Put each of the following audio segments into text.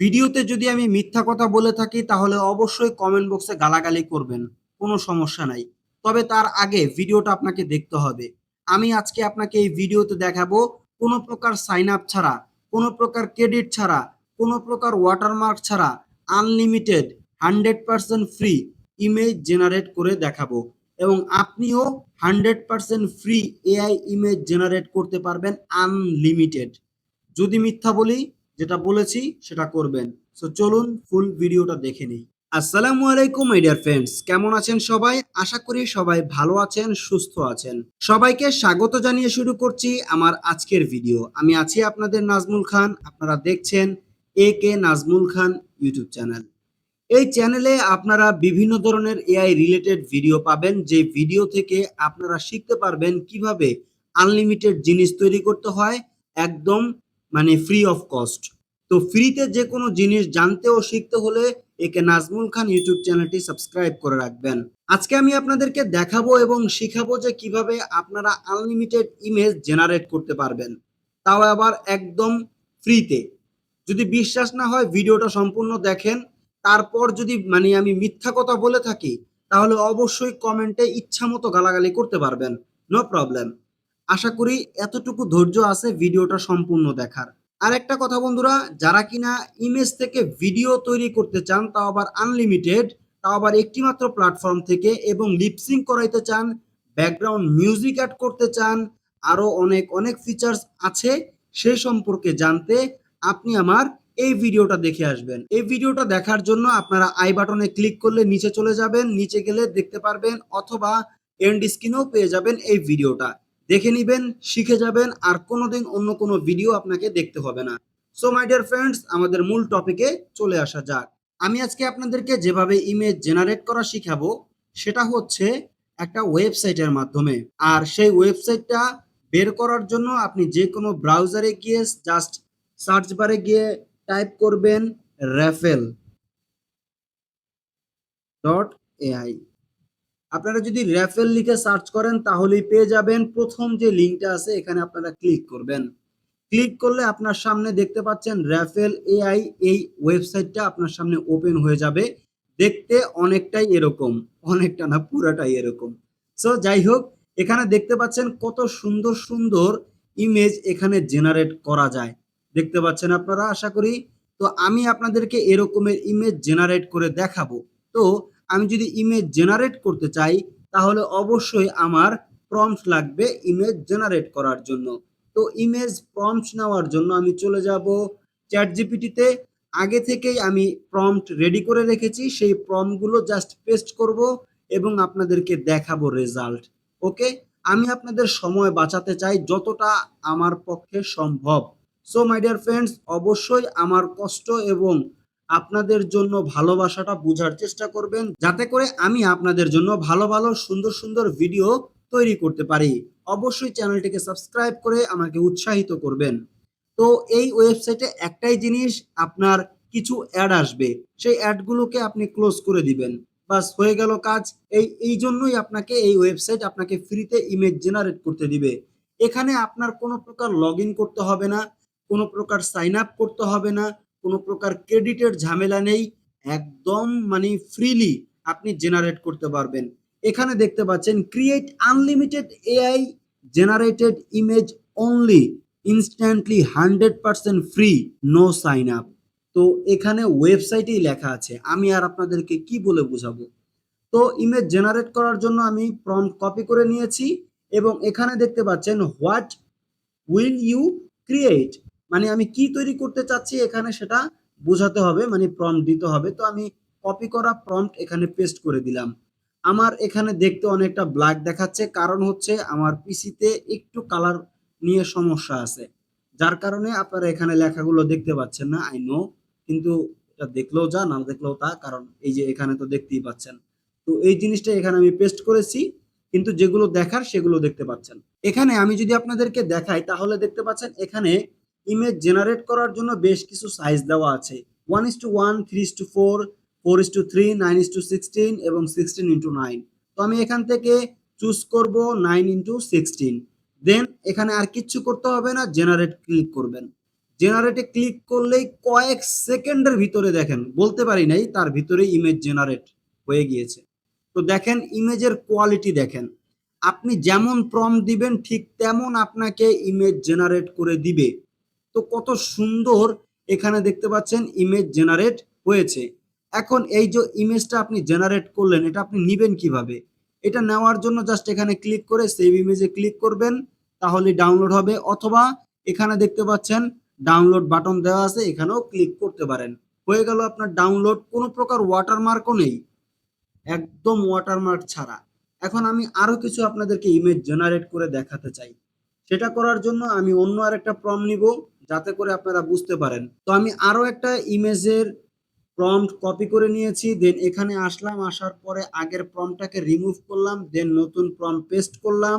ভিডিওতে যদি আমি মিথ্যা কথা বলে থাকি, তাহলে অবশ্যই কমেন্ট বক্সে গালাগালি করবেন। কোনো সমস্যা নাই। তবে তার আগে ভিডিওটা আপনাকে দেখতে হবে। আমি আজকে আপনাকে এই ভিডিওতে দেখাবো কোনো প্রকার সাইন আপ ছাড়া, কোনো প্রকার ক্রেডিট ছাড়া, কোনো প্রকার ওয়াটারমার্ক ছাড়া unlimited hundred percent free image generate করে দেখাবো। এবং আপনিও hundred percent free AI image generate করতে পারবেন আনলিমিটেড যদি মিথ্যা বলি যেটা বলেছি সেটা করবেন। সো চলুন ফুল ভিডিওটা দেখে নিই। আসসালামু আলাইকুম ডিয়ার ফ্রেন্ডস কেমন আছেন সবাই? আশা করি সবাই ভালো আছেন, সুস্থ আছেন। সবাইকে স্বাগত জানিয়ে শুরু করছি আমার আজকের ভিডিও আমি আছি আপনাদের নাজমুল খান। আপনারা দেখছেন A K Nazmul Khan YouTube channel এই চ্যানেলে আপনারা বিভিন্ন ধরনের এআই রিলেটেড ভিডিও পাবেন। যে ভিডিও থেকে আপনারা শিখতে পারবেন কীভাবে আনলিমিটেড জিনিস তৈরি করতে হয়। একদম মানে ফ্রি অফ কস্ট তো ফ্রিতে যে কোনো জিনিস জানতে ও শিখতে হলে A K Nazmul Khan YouTube চ্যানেলটি সাবস্ক্রাইব করে রাখবেন। আজকে আমি আপনাদেরকে দেখাবো এবং শিখাবো যে কীভাবে আপনারা আনলিমিটেড ইমেজ জেনারেট করতে পারবেন। তাও আবার একদম ফ্রিতে যদি বিশ্বাস না হয় ভিডিওটা সম্পূর্ণ দেখেন, তারপর যদি মানে আমি মিথ্যা কথা বলে থাকি, তাহলে অবশ্যই কমেন্টে ইচ্ছা মতো গালাগালি করতে পারবেন। নো প্রবলেম আশা করি এতটুকু ধৈর্য আছে ভিডিওটা সম্পূর্ণ দেখার। আর একটা কথা বন্ধুরা, যারা কিনা ইমেজ থেকে ভিডিও তৈরি করতে চান, তাও আবার আনলিমিটেড তাও আবার একটি মাত্র প্ল্যাটফর্ম থেকে এবং লিপসিং করাইতে চান ব্যাকগ্রাউন্ড মিউজিক অ্যাড করতে চান আরও অনেক অনেক ফিচার্স আছে সেই সম্পর্কে জানতে আপনি আমার এই ভিডিওটা দেখে আসবেন। এই ভিডিওটা দেখার জন্য আপনারা আই বাটনে ক্লিক করলে নিচে চলে যাবেন, নিচে গেলে দেখতে পারবেন অথবা এন্ড স্ক্রিনেও পেয়ে যাবেন এই ভিডিওটা। দেখে নিবেন, শিখে যাবেন, আর কোনোদিন অন্য কোনো ভিডিও আপনাকে দেখতে হবে না। সো মাই ডিয়ার ফ্রেন্ডস আমাদের মূল টপিকে চলে আসা যাক। আমি আজকে আপনাদেরকে যেভাবে ইমেজ জেনারেট করা শিখাবো, সেটা হচ্ছে একটা ওয়েবসাইটের মাধ্যমে। আর সেই ওয়েবসাইটটা বের করার জন্য আপনি যে কোনো ব্রাউজারে গিয়ে জাস্ট সার্চ বারে গিয়ে টাইপ করবেন র্যাফেল ডট এআই আপনারা যদি র্যাফেল লিখে সার্চ করেন, তাহলেই পেয়ে যাবেন প্রথম যে লিঙ্কটা আছে, এখানে আপনারা ক্লিক করবেন। ক্লিক করলে আপনার সামনে দেখতে পাচ্ছেন র্যাফেল এআই এই ওয়েবসাইটটা আপনার সামনে ওপেন হয়ে যাবে। দেখতে অনেকটাই এরকম, অনেকটা না, পুরাটাই এরকম। সো যাই হোক, এখানে দেখতে পাচ্ছেন কত সুন্দর সুন্দর ইমেজ এখানে জেনারেট করা যায়। দেখতে পাচ্ছেন আপনারা, আশা করি? তো আমি আপনাদেরকে এরকমের ইমেজ জেনারেট করে দেখাবো। তো আমি যদি ইমেজ জেনারেট করতে চাই, তাহলে অবশ্যই আমার প্রম্পট লাগবে ইমেজ জেনারেট করার জন্য। তো ইমেজ প্রম্পট নেওয়ার জন্য আমি চলে যাব চ্যাট জিপিটিতে আগে থেকেই আমি প্রম্পট রেডি করে রেখেছি, সেই প্রম্পটগুলো জাস্ট পেস্ট করব এবং আপনাদেরকে দেখাবো রেজাল্ট ওকে আমি আপনাদের সময় বাঁচাতে চাই যতটা আমার পক্ষে সম্ভব। সো মাই ডিয়ার ফ্রেন্ডস অবশ্যই আমার কষ্ট এবং আপনাদের জন্য ভালোবাসাটা বোঝার চেষ্টা করবেন, যাতে করে আমি আপনাদের জন্য ভালো ভালো, সুন্দর সুন্দর ভিডিও তৈরি করতে পারি। অবশ্যই চ্যানেলটিকে সাবস্ক্রাইব করে আমাকে উৎসাহিত করবেন। তো এই ওয়েবসাইটে একটাই জিনিস, আপনার কিছু অ্যাড আসবে। সেই অ্যাডগুলোকে আপনি ক্লোজ করে দিবেন। বাস, হয়ে গেল কাজ। এই এই জন্যই আপনাকে এই ওয়েবসাইট আপনাকে ফ্রিতে ইমেজ জেনারেট করতে দিবে। এখানে আপনার কোনো প্রকার লগ করতে হবে না, কোনো প্রকার সাইন আপ করতে হবে না কোনো প্রকার ক্রেডিটের ঝামেলা নেই, একদম মানে ফ্রিলি আপনি জেনারেট করতে পারবেন। এখানে দেখতে পাচ্ছেন create unlimited AI generated image only instantly hundred percent free no sign up তো এখানে ওয়েবসাইটেই লেখা আছে, আমি আর আপনাদেরকে কি বলে বুঝাবো? তো ইমেজ জেনারেট করার জন্য আমি প্রম্পট কপি করে নিয়েছি এবং এখানে দেখতে পাচ্ছেন হোয়াট উইল ইউ ক্রিয়েট মানে আমি কি তৈরি করতে চাচ্ছি এখানে সেটা বোঝাতে হবে মানে প্রম্পট দিতে হবে। তো আমি কপি করা প্রম্পট এখানে পেস্ট করে দিলাম। আমার এখানে দেখতে অনেকটা ব্ল্যাক দেখাচ্ছে, কারণ হচ্ছে আমার পিসিতে একটু কালার নিয়ে সমস্যা আছে। যার কারণে আপনারা এখানে লেখাগুলো দেখতে পাচ্ছেন না আই নো কিন্তু এটা দেখলেও যা, না দেখলেও তা, কারণ এই যে এখানে তো দেখতেই পাচ্ছেন। তো এই জিনিসটা এখানে আমি পেস্ট করেছি, কিন্তু যেগুলো দেখার সেগুলো দেখতে পাচ্ছেন। এখানে আমি যদি আপনাদেরকে দেখাই, তাহলে দেখতে পাচ্ছেন এখানে ইমেজ জেনারেট করার জন্য বেশ কিছু সাইজ দেওয়া আছে। One is to one three is to four four is to three nine is to sixteen এবং সিক্সটিন ইন্টু নাইন তো আমি এখান থেকে চুজ করব নাইন ইন্টু সিক্সটিন দেন এখানে আর কিচ্ছু করতে হবে না জেনারেট ক্লিক করবেন। জেনারেটে ক্লিক করলেই কয়েক সেকেন্ডের ভিতরে দেখেন, বলতে পারি নাই, তার ভিতরে ইমেজ জেনারেট হয়ে গিয়েছে। তো দেখেন ইমেজের কোয়ালিটি দেখেন। আপনি যেমন প্রম দিবেন, ঠিক তেমন আপনাকে ইমেজ জেনারেট করে দিবে। তো কত সুন্দর এখানে দেখতে পাচ্ছেন ইমেজ জেনারেট হয়েছে। এখন এই যে ইমেজটা আপনি জেনারেট করলেন, এটা আপনি নিবেন কীভাবে? এটা নেওয়ার জন্য জাস্ট এখানে ক্লিক করে সেভ ইমেজে ক্লিক করবেন, তাহলে ডাউনলোড হবে। অথবা এখানে দেখতে পাচ্ছেন ডাউনলোড বাটন দেওয়া আছে, এখানেও ক্লিক করতে পারেন। হয়ে গেল আপনার ডাউনলোড কোনো প্রকার ওয়াটারমার্কও নেই। একদম ওয়াটারমার্ক ছাড়া। এখন আমি আরও কিছু আপনাদেরকে ইমেজ জেনারেট করে দেখাতে চাই। সেটা করার জন্য আমি অন্য আরেকটা প্রম নিব। যাতে করে আপনারা বুঝতে পারেন। তো আমি আরও একটা ইমেজের প্রম্পট কপি করে নিয়েছি দেন এখানে আসলাম, আসার পরে আগের প্রম্পটটাকে রিমুভ করলাম দেন নতুন প্রম্পট পেস্ট করলাম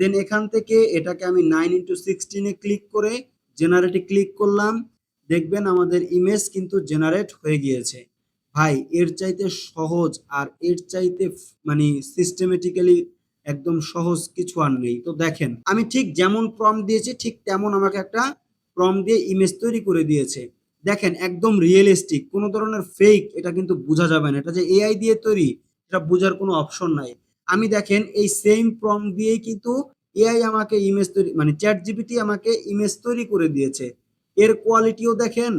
দেন এখান থেকে এটাকে আমি নাইন ইন্টু সিক্সটিনে ক্লিক করে জেনারেটে ক্লিক করলাম। দেখবেন আমাদের ইমেজ কিন্তু জেনারেট হয়ে গিয়েছে। ভাই, এর চাইতে সহজ আর এর চাইতে মানে সিস্টেমেটিক্যালি একদম সহজ কিছু আর নেই। তো দেখেন, আমি ঠিক যেমন প্রম দিয়েছি, ঠিক তেমন আমাকে একটা প্রম দিয়ে ইমেজ তৈরি করে দিয়েছে। দেখেন, একদম রিয়েলিস্টিক কোনো ধরনের ফেক এটা কিন্তু বোঝা যাবে না। এটা যে এআই দিয়ে তৈরি, এটা বোঝার কোনো অপশন নাই। আমি দেখেন, এই সেম প্রম দিয়েই কিন্তু এআই আমাকে ইমেজ তৈরি মানে চ্যাট জিপিটি আমাকে ইমেজ তৈরি করে দিয়েছে। এর কোয়ালিটিও দেখেন,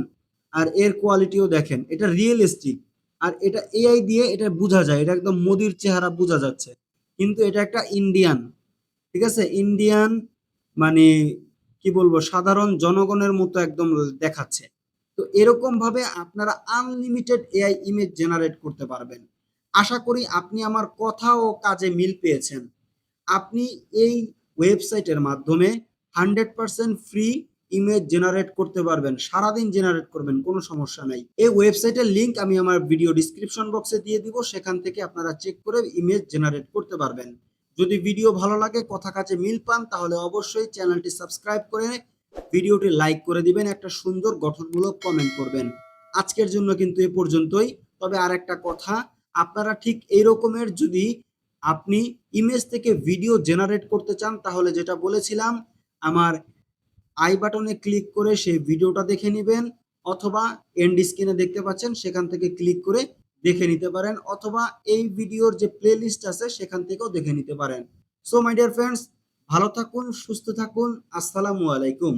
আর এর কোয়ালিটিও দেখেন। এটা রিয়েলিস্টিক আর এটা এআই দিয়ে এটা বোঝা যায়। এটা একদম মোদির চেহারা বোঝা যাচ্ছে। কিন্তু এটা একটা ইন্ডিয়ান ঠিক আছে? ইন্ডিয়ান মানে কি বলব, সাধারণ জনগণের মতো একদম দেখাচ্ছে। তো এরকম ভাবে আপনারা আনলিমিটেড এআই ইমেজ জেনারেট করতে পারবেন। আশা করি আপনি আমার কথা ও কাজে মিল পেয়েছেন। আপনি এই ওয়েবসাইটের মাধ্যমে hundred percent free image generate করতে পারবেন, সারাদিন জেনারেট করবেন, কোনো সমস্যা নাই। এই ওয়েবসাইটের লিংক আমি আমার ভিডিও ডিসক্রিপশন বক্সে দিয়ে দিব, সেখান থেকে আপনারা চেক করে ইমেজ জেনারেট করতে পারবেন। যদি ভিডিও ভালো লাগে, কথা কাছে মিল পান, তাহলে অবশ্যই চ্যানেলটি সাবস্ক্রাইব করে ভিডিওটি লাইক করে দিবেন, একটা সুন্দর গঠনমূলক কমেন্ট করবেন। আজকের জন্য কিন্তু এ পর্যন্তই। তবে আর একটা কথা, আপনারা ঠিক এই রকমের যদি আপনি ইমেজ থেকে ভিডিও জেনারেট করতে চান, তাহলে যেটা বলেছিলাম, আমার আই বাটনে ক্লিক করে সেই ভিডিওটা দেখে নেবেন, অথবা এন্ড স্ক্রিনে দেখতে পাচ্ছেন, সেখান থেকে ক্লিক করে দেখে নিতে পারেন, অথবা এই ভিডিওর যে প্লেলিস্ট আছে সেখান থেকেও দেখে নিতে পারেন। সো মাই ডিয়ার ফ্রেন্ডস ভালো থাকুন, সুস্থ থাকুন, আসসালামু আলাইকুম।